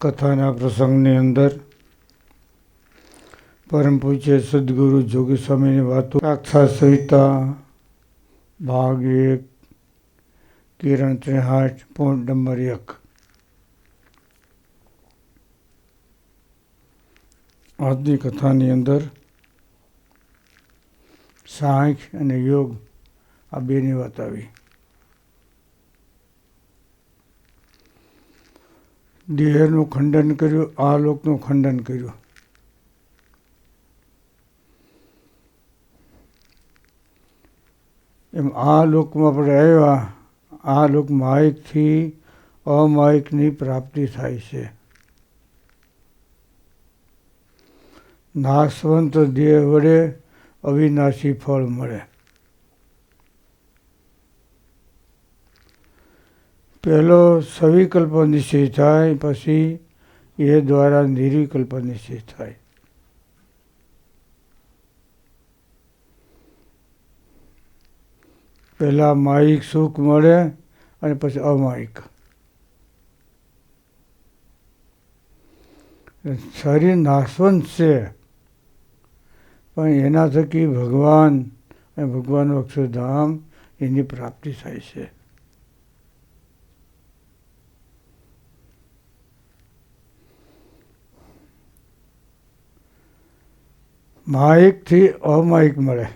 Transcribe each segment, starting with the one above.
કથાના પ્રસંગની અંદર પરમ પૂજ્ય સદગુરુ જોગી સ્વામીની વાતો આક્ષા સહિતા ભાગ એક, કિરણ ત્રેહાઠ પોઈન્ટ નંબર એક. આજની કથાની અંદર સાંખ અને યોગ આ બેની વાત આવી. દેહનું ખંડન કર્યું, આ લોકનું ખંડન કર્યું. એમ આ લોકમાં આપણે આવ્યા આ લોક માયકથી અમાયકની પ્રાપ્તિ થાય છે. નાશવંત દેહ વડે અવિનાશી ફળ મળે. પહેલો સવિકલ્પ નિશ્ચય થાય, પછી એ દ્વારા નિર્વિકલ્પ નિશ્ચય થાય. પહેલાં માયિક સુખ મળે અને પછી અમાયિક. શરીર નાશવંત છે, પણ એના થકી ભગવાન અને ભગવાનનું અક્ષરધામ એની પ્રાપ્તિ થાય છે. માયિકથી અમાયિક મળે.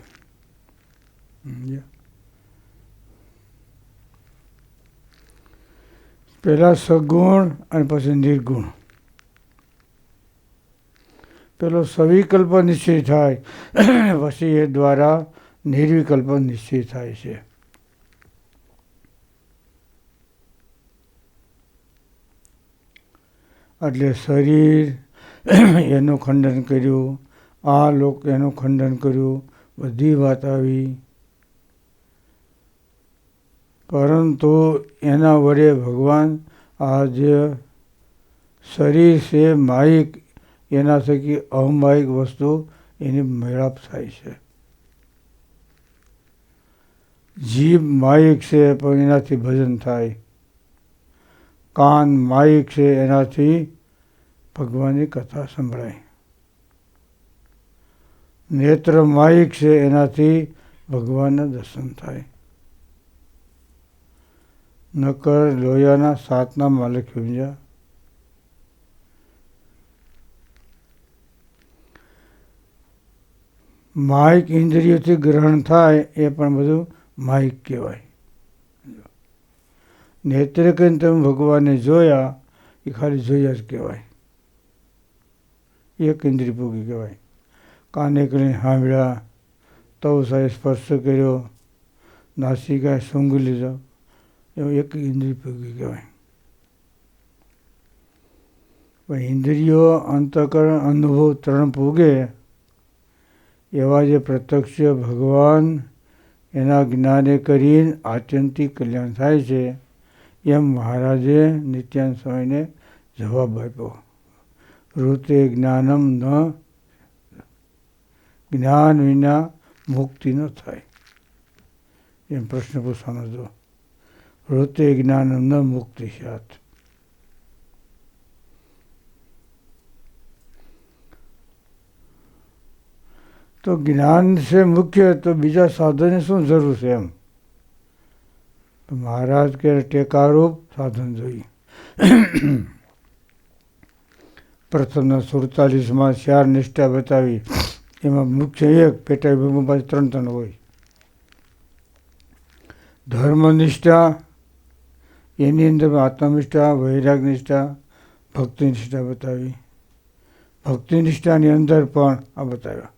પહેલાં સગુણ અને પછી નિર્ગુણ. પેલો સવિકલ્પ નિશ્ચય થાય, પછી એ દ્વારા નિર્વિકલ્પ નિશ્ચય થાય છે. એટલે શરીર, એનું ખંડન કર્યું આ લોક એનું ખંડન કર્યું, બધી વાત આવી. પરંતુ એના વડે ભગવાન આ જે શરીર છે માહિક એના થકી અહમાયિક વસ્તુ એની મેળાપ થાય છે. જીભ માયિક છે પણ એનાથી ભજન થાય. કાન માયિક છે એનાથી ભગવાનની કથા સંભળાય. નેત્ર માયિક છે, એનાથી ભગવાનના દર્શન થાય. નકર લોયાના સાતના માલિક સમજ્યા માહિક ઇન્દ્રિયોથી ગ્રહણ થાય, એ પણ બધું માયિક કહેવાય. નેત્ર કરીને તમે ભગવાનને જોયા, એ ખાલી જોયા જ કહેવાય. એક ઇન્દ્રિય ભોગી કહેવાય. કાને કરીને સાંભળ્યા તવ સાહેબ સ્પર્શ કર્યો, નાસિકાએ સૂંઘ લીધો. એવું એક ઇન્દ્રિય ભોગી કહેવાય પણ ઇન્દ્રિયો, અંતકરણ, અનુભવ ત્રણ ભોગે, એવા જે પ્રત્યક્ષ ભગવાન એના જ્ઞાને કરીને આત્યંતિક કલ્યાણ થાય છે, એમ મહારાજે નિત્યાન સ્વામીને જવાબ આપ્યો. ઋતે જ્ઞાનમ ન જ્ઞાન વિના મુક્તિ ન થાય. એમ પ્રશ્ન પૂછવાનો હતો. ઋતે જ્ઞાન ન મુક્તિ સાથ તો જ્ઞાન છે મુખ્ય, તો બીજા સાધનની શું જરૂર છે એમ? મહારાજ કે ટેકારૂપ સાધન જોઈએ પ્રથમના સુડતાલીસમાં ચાર નિષ્ઠા બતાવી. એમાં મુખ્ય એક પેટા વિભાગમાં પાછી ત્રણ ત્રણ હોય. ધર્મનિષ્ઠા, એની અંદર આત્મનિષ્ઠા વૈરાગ નિષ્ઠા ભક્તિ નિષ્ઠા બતાવી. ભક્તિ નિષ્ઠાની અંદર પણ આ બતાવ્યા.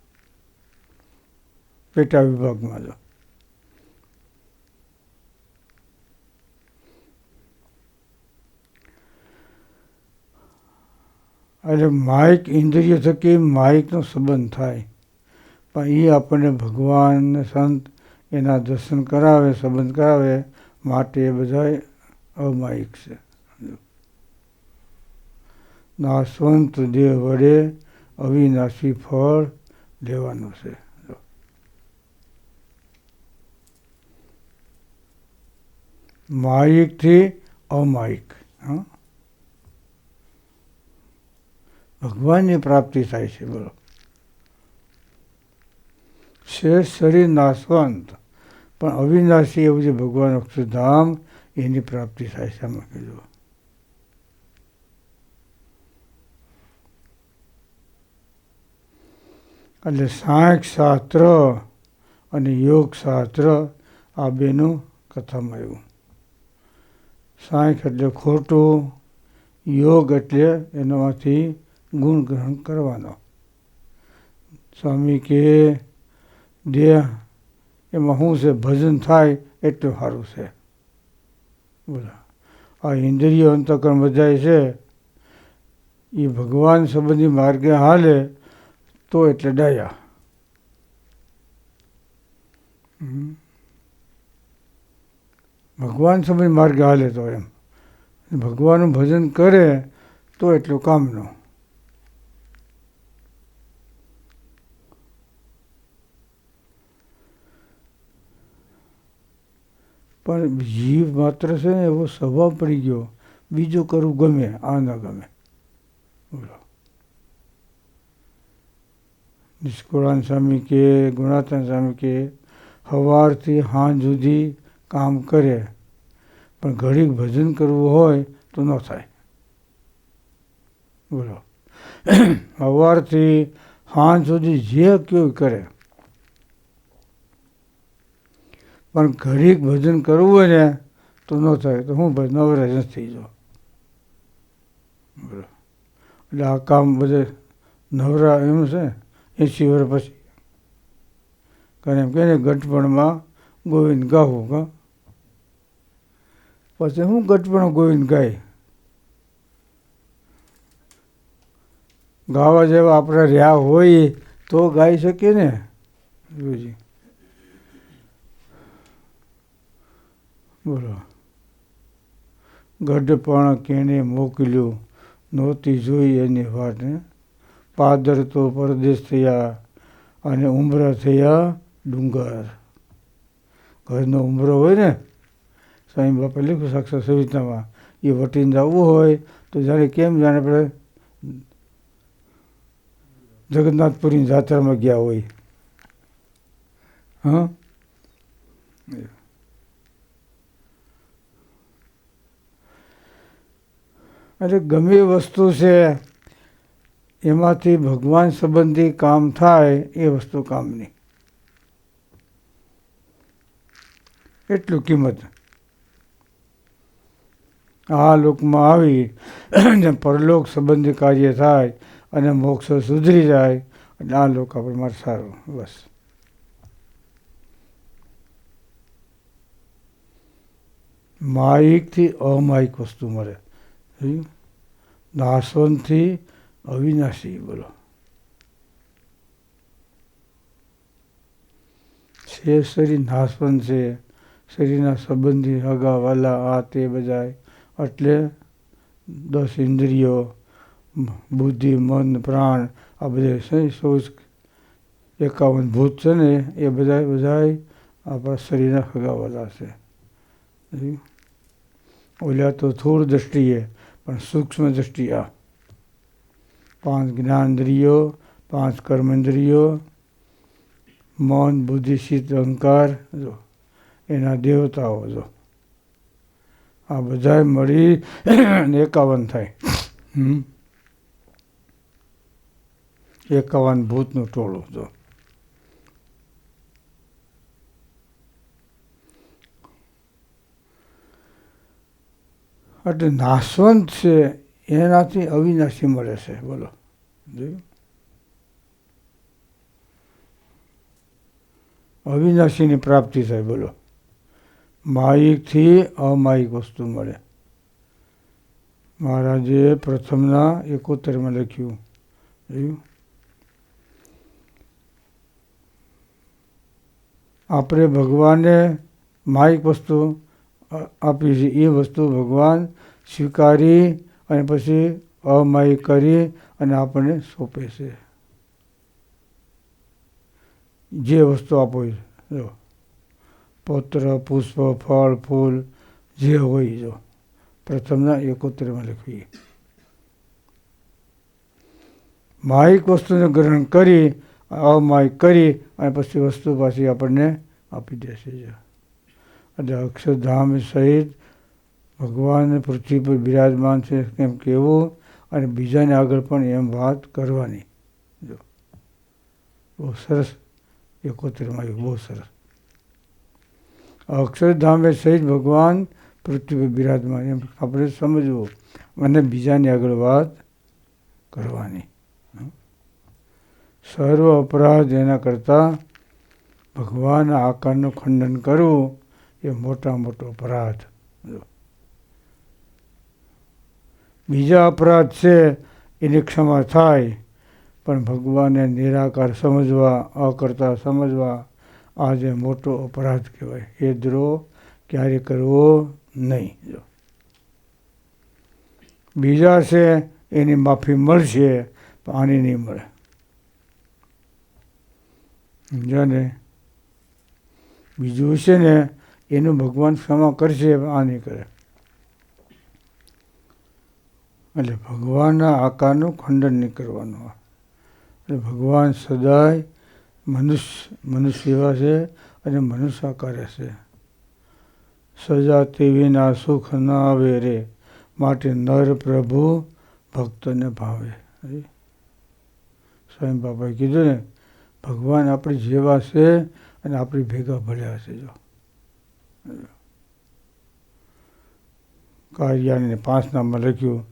પેટા વિભાગમાં જો. એટલે માઇક, ઇન્દ્રિય થકી માઇકનો સંબંધ થાય. પણ એ આપણને ભગવાન સંત એના દર્શન કરાવે, સંબંધ કરાવે માટે એ બધા અમાયિક છે. નાશવંત દેહ વડે અવિનાશી ફળ લેવાનું છે. માયિકથી અમાયિક ભગવાનની પ્રાપ્તિ થાય છે, બોલો. શેષ શરીર નાશવંત. પણ અવિનાશી એવું જે ભગવાન અક્ષરધામ, એની પ્રાપ્તિ થાય છે, આમાં કીધું. એટલે સાંખ શાસ્ત્ર અને યોગ શાસ્ત્ર આ બેનું કથામાં આવ્યું. સાંખ એટલે ખોટું, યોગ એટલે એનામાંથી ગુણ ગ્રહણ કરવાનો. સ્વામી કે દેહ એમાં શું છે, ભજન થાય એટલું સારું છે. બોલો. આ ઇન્દ્રિય અંતકરણ બધાય છે, એ ભગવાન સંબંધી માર્ગે હાલે તો એટલે ડાયા ભગવાન સમય માર્ગે હાલે તો એમ. ભગવાનનું ભજન કરે તો એટલું કામનું. પણ જીવ માત્ર છે ને એવો સ્વભાવ પડી ગયો. બીજું કરવું ગમે, આ ન ગમે. બોલો. નિષ્કુળાન સ્વામી કે, ગુણાતન સ્વામી કે સવારથી સાંજ સુધી કામ કરે, પણ ઘડીક ભજન કરવું હોય તો ન થાય. બોલો. સવારથી સાંજ સુધી જે કયો કરે પણ ઘડીક ભજન કરવું હોય ને તો ન થાય. તો હું ભાઈ નવરાજ થઈ જાઉં બરાબર. એટલે આ કામ બધે નવરા એમ છે એંસી વર્ષ પછી. કારણ એમ કહે ને ગટપણમાં ગોવિંદ ગાવું કા પછી હું ગટપણ ગોવિંદ ગાય? ગાવા જેવા આપણે રહ્યા હોય તો ગાઈ શકીએ ને? ગુરુજી. બોલો. ગઢપણ કેને મોકલ્યું? નહોતી જોઈ એની વાત પાદર તો પરદેશ થયા અને ઉમરા થયા ડુંગર. ઘરનો ઉમરો હોય ને, સ્વામી બાપા લખ્યું, સાક્ષાત સવિતામાં, એ વટીને જવું હોય તો જાણે કેમ જાણે આપણે જગન્નાથપુરીની જાત્રામાં ગયા હોય. હા? એટલે ગમે વસ્તુ છે, એમાંથી ભગવાન સંબંધી કામ થાય, એ વસ્તુ કામની. એટલું કિંમત. આ લોકમાં આવી, અને પરલોક સંબંધી કાર્ય થાય, અને મોક્ષ સુધરી જાય, અને આ લોક આપણે મારે સારું, બસ. માયિકથી અમાયિક વસ્તુ મળે. નાશવંતથી અવિનાશી બોલો. છે શરીર નાશવંત છે. શરીરના સંબંધી હગા વાલા આ તે બધાય. એટલે દસ ઇન્દ્રિયો, બુદ્ધિ, મન, પ્રાણ આ બધા સોચ એકાવન ભૂત છે ને, એ બધા બધાય આપણા શરીરના હગાવાલા છે. ઓલ્યા તો થોડ દ્રષ્ટિએ પણ સૂક્ષ્મ દ્રષ્ટિ આ. પાંચ જ્ઞાનેન્દ્રિયો, પાંચ કર્મેન્દ્રિયો, મન, બુદ્ધિ, શીત, અહંકાર, જો, એના દેવતાઓ, જો. આ બધા મળી એકાવન થાય. એકાવન ભૂતનું ટોળું, જો. એટલે નાશવંત છે, એનાથી અવિનાશી મળે છે. બોલો. જોયું અવિનાશીની પ્રાપ્તિ થાય, બોલો. માયિકથી અમાયિક વસ્તુ મળે. મહારાજે પ્રથમના એકોતેરમાં લખ્યું. જોયું આપણે ભગવાને માયિક વસ્તુ આપી છે. એ વસ્તુ ભગવાન સ્વીકારી અને પછી અમાય કરી અને આપણને સોંપે છે. જે વસ્તુ આપો જો. પત્ર, પુષ્પ, ફળ, ફૂલ, જે હોય જો. પ્રથમના એકોતેરમાં લખવી માહિક વસ્તુને ગ્રહણ કરી અમાય કરી અને પછી વસ્તુ પાછી આપણને આપી દેશે, જો. એટલે અક્ષરધામ સહિત ભગવાન પૃથ્વી પર બિરાજમાન છે એમ કહેવું અને બીજાને આગળ પણ એમ વાત કરવાની. જો. બહુ સરસ. એકોતેરમાં આવ્યું બહુ સરસ. અક્ષરધામે સહિત ભગવાન પૃથ્વી પર બિરાજમાન એમ આપણે સમજવું અને બીજાની આગળ વાત કરવાની. સર્વ અપરાધ એના કરતાં ભગવાનના આકારનું ખંડન કરવું એ મોટા મોટો અપરાધ. બીજા અપરાધ છે, એની ક્ષમા થાય, પણ ભગવાનને નિરાકાર સમજવા, અકર્તા સમજવા આ મોટો અપરાધ કહેવાય. એ દ્રોહ ક્યારે કરવો નહીં. જો. બીજા છે, એની માફી મળશે, પણ આની નહીં મળે. સમજ્યા બીજું છે ને એનું ભગવાન ક્ષમા કરશે આ નહીં કરે. એટલે ભગવાનના આકારનું ખંડન નહીં કરવાનું એટલે ભગવાન સદાય મનુષ્ય મનુષ્ય એવા છે અને મનુષ્ય આકારે છે. સજા વિના સુખ ન આવે રે, માટે નર પ્રભુ ભક્તને ભાવે. સ્વયં બાપાએ કીધું ને, ભગવાન આપણે જેવા છે અને આપણી ભેગા ભળ્યા છે, જો. કાર્યાને પાંચ નામમાં લખ્યું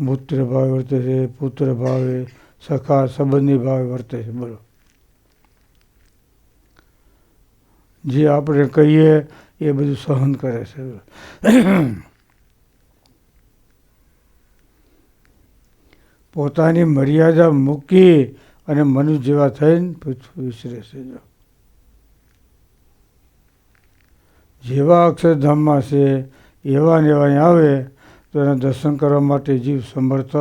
મૂત્ર ભાવે વર્તે છે, પુત્ર ભાવે, સખા સંબંધી ભાવે વર્તે છે. બોલો. જે આપણે કહીએ એ બધું સહન કરે છે. પોતાની મર્યાદા મૂકી અને મનુષ્ય જેવા થઈને વિસરે છે. જો જેવા અક્ષરધામમાં છે, એવા ને એવા આવે, તો એના દર્શન કરવા માટે જીવ સમર્થ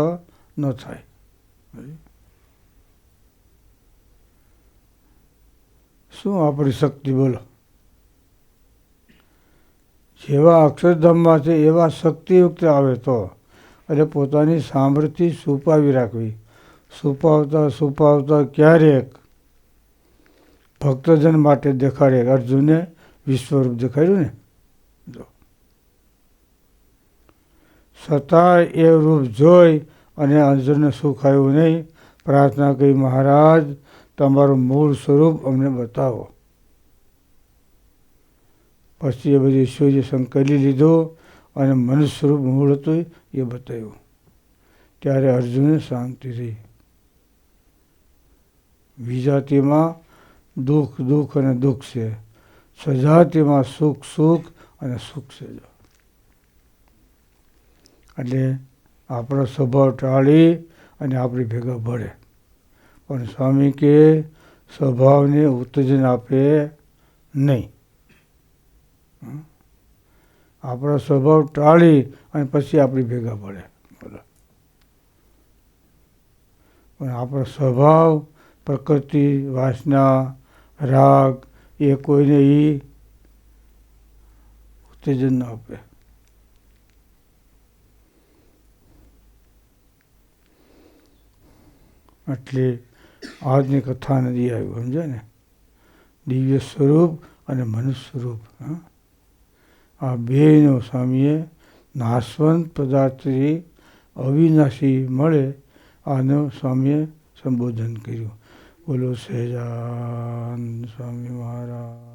ન થાય. શું આપણી શક્તિ બોલો? જેવા અક્ષરધામમાં છે, એવા શક્તિયુક્ત આવે તો, એટલે પોતાની સામર્થ્ય સુપાવી રાખવી. સુપાવતા સુપાવતા ક્યારેક ભક્તજન માટે દેખાડે. અર્જુને વિશ્વરૂપ દેખાયું ને? જો. છતાં એ રૂપ જોઈ અને અર્જુનને સુખ આવ્યું નહીં. પ્રાર્થના કરી, મહારાજ, તમારું મૂળ સ્વરૂપ અમને બતાવો. પછી એ બધું ઈશ્વરજી સંકલી લીધું અને મનુષ્ય સ્વરૂપ મૂળ હતું એ બતાવ્યું. ત્યારે અર્જુને શાંતિ થઈ. વિજાતિમાં દુઃખ દુઃખ અને દુઃખ છે. સજાતિમાં સુખ સુખ અને સુખ સજા. એટલે આપણો સ્વભાવ ટાળી અને આપણી ભેગા ભળે. પણ સ્વામી કે સ્વભાવને ઉત્તેજન આપે નહીં. આપણો સ્વભાવ ટાળી અને પછી આપણી ભેગા પડે બોલો પણ આપણો સ્વભાવ, પ્રકૃતિ, વાસના, રાગ એ કોઈને એ ઉત્તેજન ન આપે. એટલે આજની કથા નથી આવ્યું સમજે ને? દિવ્ય સ્વરૂપ અને મનુષ્ય સ્વરૂપ આ બેનો સ્વામીએ નાશવંત પદાર્થથી અવિનાશી મળે, આનું સ્વામીએ સંબોધન કર્યું. બોલો સહેજાન સ્વામી મહારાજ.